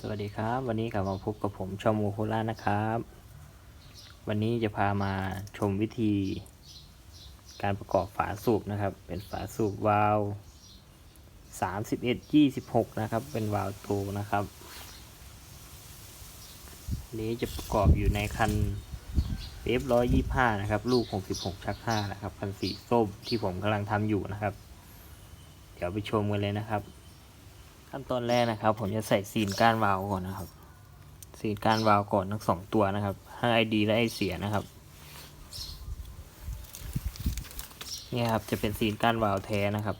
สวัสดีครับ วันนี้กลับมาพบกับผมชอมโมโคล่านะครับ วันนี้จะพามาชมวิธี การประกอบฝาสูบนะครับ เป็นฝาสูบวาล์ว31 26 นะครับ เป็นวาล์วโตนะครับนี้จะประกอบอยู่ในคันเอฟร้อยยี่ห้านะครับ ลูก 66 ชัก5นะครับ คันสีส้มที่ผมกำลังทำอยู่นะครับ เดี๋ยวไปชมกันเลยนะครับ ขั้นตอนแรกนะครับ ผมจะใส่ซีนก้านวาล์วก่อนนะครับ ซีนก้านวาล์วก่อนทั้งสองตัวนะครับทั้งไอดีและไอเสียนะครับนี่ครับจะเป็นซีนก้านวาล์วแท้นะครับ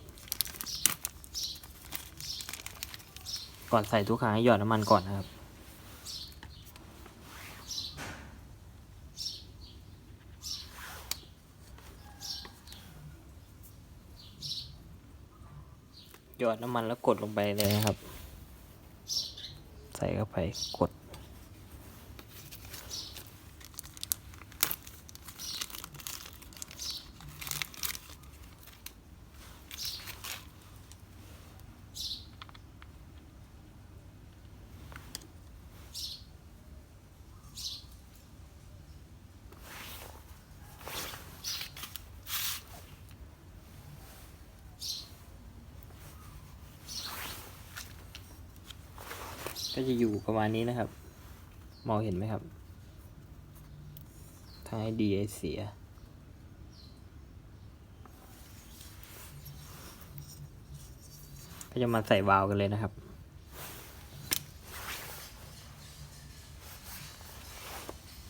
ก่อนใส่ทุกครั้งให้หยอดน้ำมันก่อนนะครับ หยอดน้ำมันแล้วกดลงไปเลยนะครับ ใส่เข้าไปกด ก็จะอยู่ประมาณนี้นะครับ มองเห็นไหมครับทั้งไอดีไอเสีย ก็จะมาใส่วาล์วกันเลยนะครับ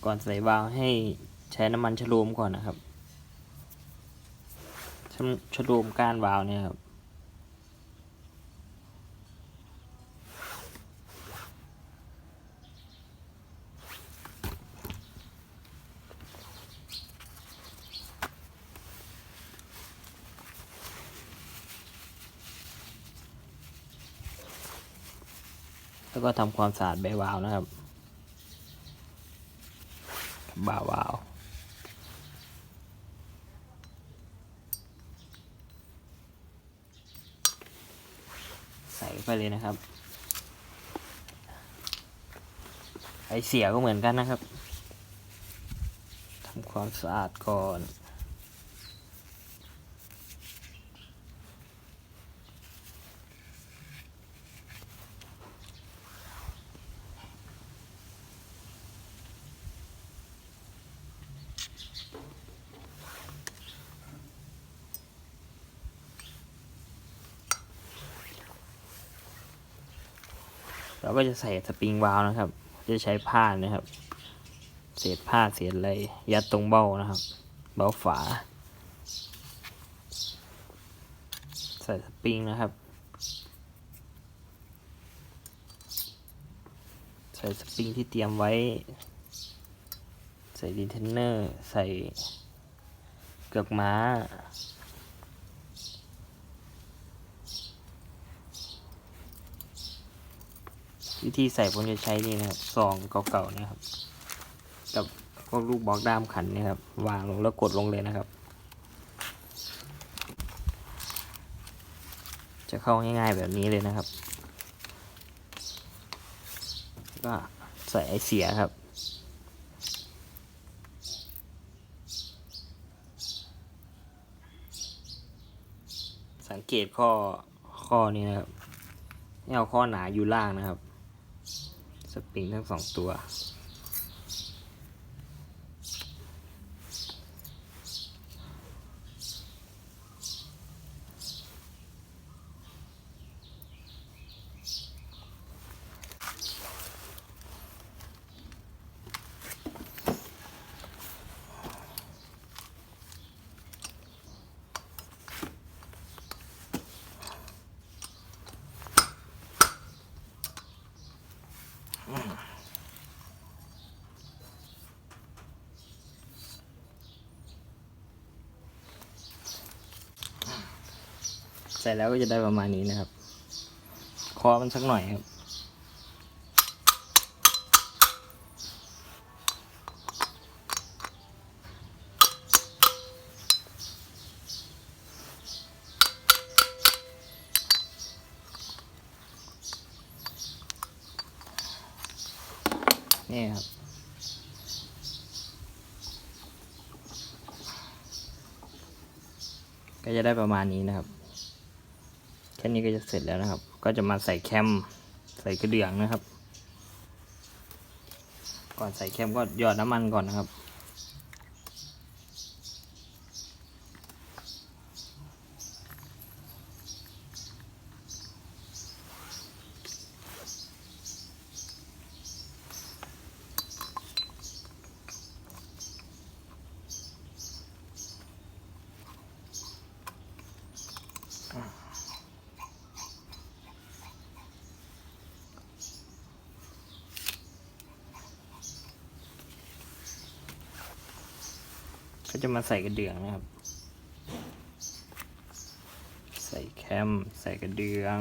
ก่อนใส่วาล์วให้ใช้น้ำมันชโลมก่อนนะครับชชโลมก้านวาล์วเนี่ยครับ แล้วก็ทำความสะอาดใบวาวนะครับบ่าวาวใส่ไปเลยนะครับ ไอเสียก็เหมือนกันนะครับทำความสะอาดก่อน เราก็จะใส่สปริงวาล์วนะครับ จะใช้ผ้านะครับ เศษผ้าเศษอะไรยัดตรงเบ้านะครับ เบ้าฝา ใส่สปริงนะครับ ใส่สปริงที่เตรียมไว้ ใส่ดินเทนเนอร์ ใส่เกือกม้า วิธีใส่ผมจะใช้นี่นะครับซองเก่าๆนะครับ กับพวกลูกบล็อกด้ามขันนี่ครับ วางลงแล้วกดลงเลยนะครับ จะเข้าง่ายๆแบบนี้เลยนะครับ ก็ใส่ไอเสียครับสังเกตข้อข้อนี้นะครับ ให้เอาข้อหนาอยู่ล่างนะครับ สปริงทั้งสองตัว ใส่แล้วก็จะได้ประมาณนี้นะครับ คอมันสักหน่อยครับ นี่ครับก็จะได้ประมาณนี้นะครับ ค่นี้ก็จะเสร็จแล้วนะครับ ก็จะมาใส่แคมใส่กระเดื่องนะครับ ก่อนใส่แคมก็หยอดน้ำมันก่อนนะครับ ก็จะมาใส่กระเดื่องนะครับ ใส่แคม ใส่กระเดื่อง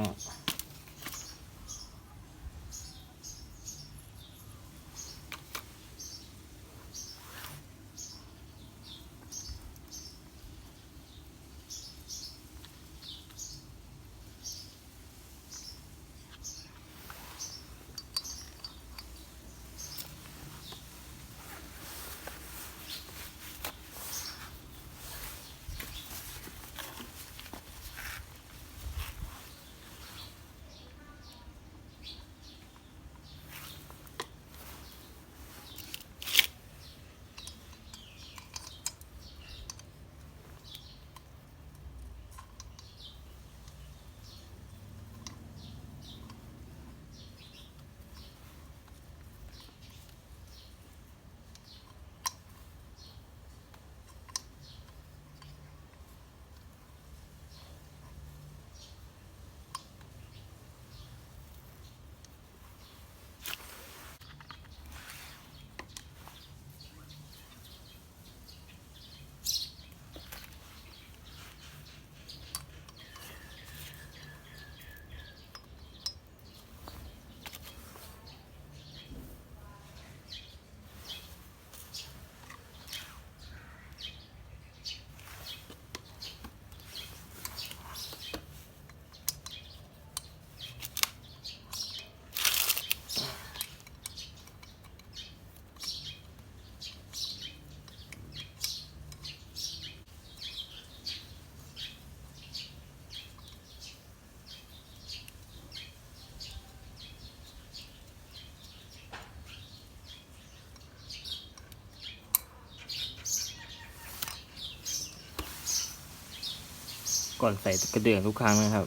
ก่อนใส่กระเดื่องทุกครั้งนะครับ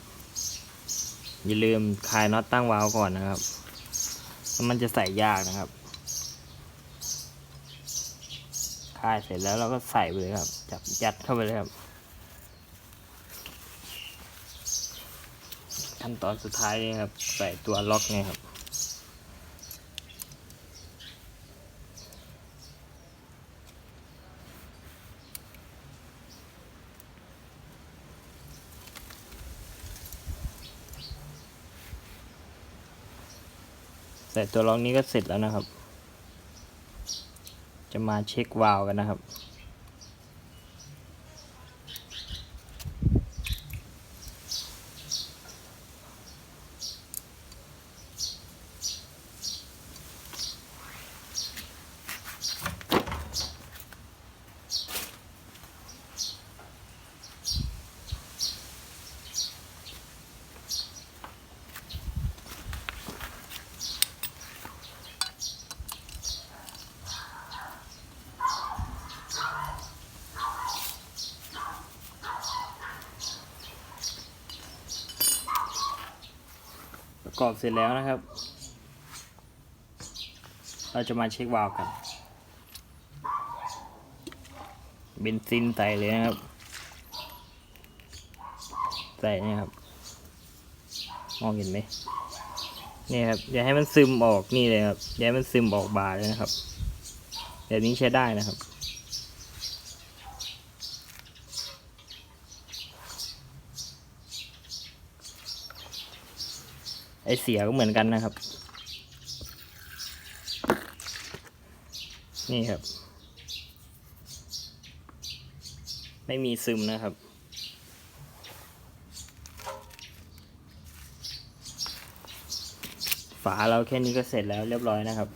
อย่าลืมคลายน็อตตั้งวาล์วก่อนนะครับมันจะใส่ยากนะครับคลายเสร็จแล้วเราก็ใส่ไปเลยครับ จับยัดเข้าไปเลยครับ ขั้นตอนสุดท้ายนี่ครับ ใส่ตัวล็อกไงครับ ใส่ตัวล็อกนี้ก็เสร็จแล้วนะครับ จะมาเช็ควาล์วกันนะครับ ประกอบเสร็จแล้วนะครับ เราจะมาเช็ควาล์วกัน เบนซินใส่เลยนะครับ ใส่นี่ครับมองเห็นไหมนี่ครับอย่าให้มันซึมออกนี่เลยครับอย่าให้มันซึมออกบาเลยนะครับแบบนี้ใช้ได้นะครับ อเสียก็เหมือนกันนะครับ นี่ครับ ไม่มีซึมนะครับฝาเราแค่นี้ก็เสร็จแล้วเรียบร้อยนะครับ